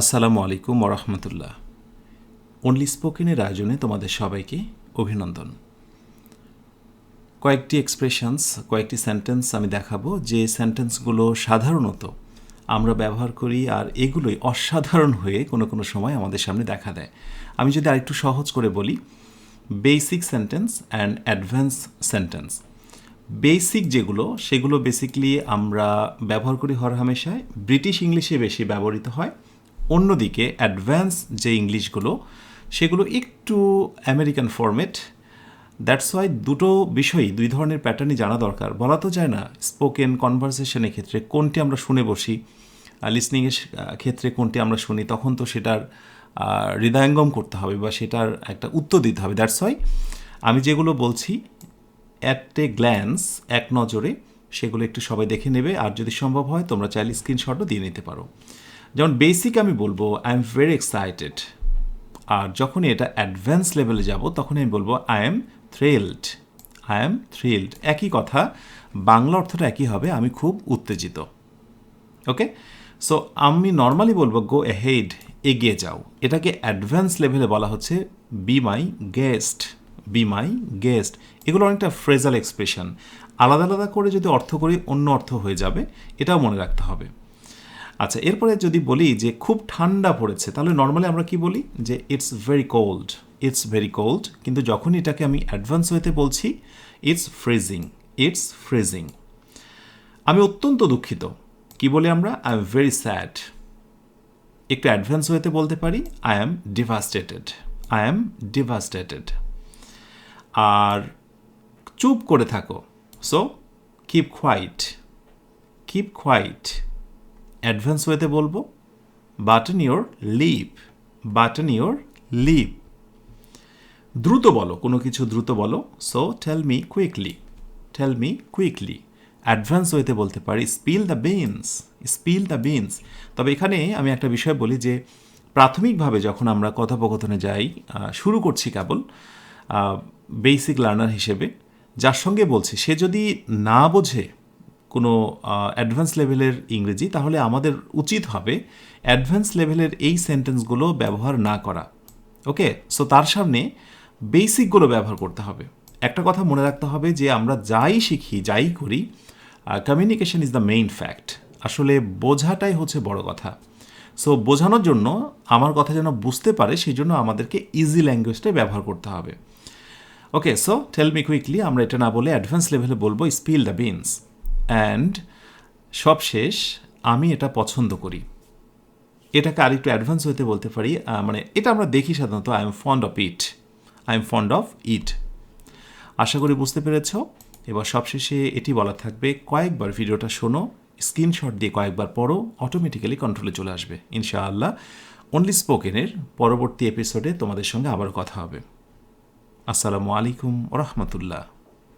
আসসালামু আলাইকুম ওরহমতুল্লাহ অনলি স্পোকেনের আয়োজনে তোমাদের সবাইকে অভিনন্দন। কয়েকটি এক্সপ্রেশনস কয়েকটি সেন্টেন্স আমি দেখাবো, যে সেন্টেন্সগুলো সাধারণত আমরা ব্যবহার করি আর এগুলোই অসাধারণ হয়ে কোনো কোনো সময় আমাদের সামনে দেখা দেয়। আমি যদি আরেকটু সহজ করে বলি basic sentence and advance sentence basic যেগুলো, সেগুলো বেসিকলি আমরা ব্যবহার করি হর হামেশায় ব্রিটিশ ইংলিশে বেশি ব্যবহৃত হয়। অন্যদিকে অ্যাডভান্স যে ইংলিশগুলো, সেগুলো একটু আমেরিকান ফরম্যাট দ্যাটস ওয়াই দুটো বিষয়ই, দুই ধরনের প্যাটার্নই জানা দরকার। বলা তো যায় না স্পোকেন কনভারসেশনের ক্ষেত্রে কোনটি আমরা শুনে বসি লিসনিংয়ের ক্ষেত্রে কোনটি আমরা শুনি, তখন তো সেটার হৃদয়ঙ্গম করতে হবে বা সেটার একটা উত্তর দিতে হবে। দ্যাটস ওয়াই আমি যেগুলো বলছি অ্যাট এ গ্ল্যান্স এক নজরে, সেগুলো একটু সবাই দেখে নেবে, আর যদি সম্ভব হয়, তোমরা চাইলে স্ক্রিনশটও দিয়ে নিতে পারো। যেমন বেসিক আমি বলব আই এম ভেরি এক্সাইটেড আর যখনই এটা অ্যাডভান্স লেভেলে যাব তখন আমি বলব I am thrilled I am thrilled একই কথা, বাংলা অর্থটা একই হবে, আমি খুব উত্তেজিত। ওকে সো আমি নর্মালি বলব গো এহেড এগিয়ে যাও। এটাকে অ্যাডভান্স লেভেলে বলা হচ্ছে be my guest be my guest এগুলো অনেকটা ফ্রেজাল এক্সপ্রেশন আলাদা আলাদা করে যদি অর্থ করি, অন্য অর্থ হয়ে যাবে, এটাও মনে রাখতে হবে। আচ্ছা এরপরে যদি বলি যে খুব ঠান্ডা পড়েছে, তাহলে নর্মালি আমরা কি বলি? যে it's very cold it's very cold কিন্তু যখন এটাকে আমি অ্যাডভান্স ওয়েতে বলছি ইটস ফ্রিজিং ইটস ফ্রিজিং আমি অত্যন্ত দুঃখিত। কি বলি আমরা? আই এম ভেরি স্যাড একটু অ্যাডভান্স ওয়েতে বলতে পারি I am devastated I am devastated আর চুপ করে থাকো। So keep quiet keep quiet advance ওয়েতে বলব, button your lip, button your lip. দ্রুত বলো, কোনো কিছু দ্রুত বলো। So tell me quickly tell me quickly advance ওয়েতে বলতে পারি spill the beans spill the beans তবে এখানে আমি একটা বিষয় বলি যে, প্রাথমিকভাবে যখন আমরা কথোপকথনে যাই শুরু করছি কেবল বেসিক লার্নার হিসেবে, যার সঙ্গে বলছি, সে যদি না বোঝে কোনো অ্যাডভান্স লেভেলের ইংরেজি, তাহলে আমাদের উচিত হবে অ্যাডভান্স লেভেলের এই সেন্টেন্সগুলো ব্যবহার না করা। ওকে? সো তার সামনে বেসিকগুলো ব্যবহার করতে হবে। একটা কথা মনে রাখতে হবে যে, আমরা যাই শিখি, যাই করি communication is the main fact আসলে বোঝাটাই হচ্ছে বড় কথা। সো বোঝানোর জন্য আমার কথা যেন বুঝতে পারে, সেই জন্য আমাদেরকে ইজি ল্যাঙ্গুয়েজটাই ব্যবহার করতে হবে। Okay? So tell me quickly আমরা এটা না বলে অ্যাডভান্স লেভেলে বলব স্পিল দ্য বিনস অ্যান্ড সবশেষ আমি এটা পছন্দ করি। এটাকে আরেকটু অ্যাডভান্স হইতে বলতে পারি মানে এটা আমরা দেখি সাধারণত I am fond of it I am fond of it আশা করি বুঝতে পেরেছ। এবার সবশেষে এটি বলা থাকবে, কয়েকবার ভিডিওটা শোনো স্ক্রিনশট দিয়ে কয়েকবার পড়ো অটোমেটিক্যালি কন্ট্রোলে চলে আসবে, ইনশাআল্লাহ। অনলি স্পোকেনের পরবর্তী এপিসোডে তোমাদের সঙ্গে আবার কথা হবে। আসসালামু আলাইকুম রহমতুল্লাহ।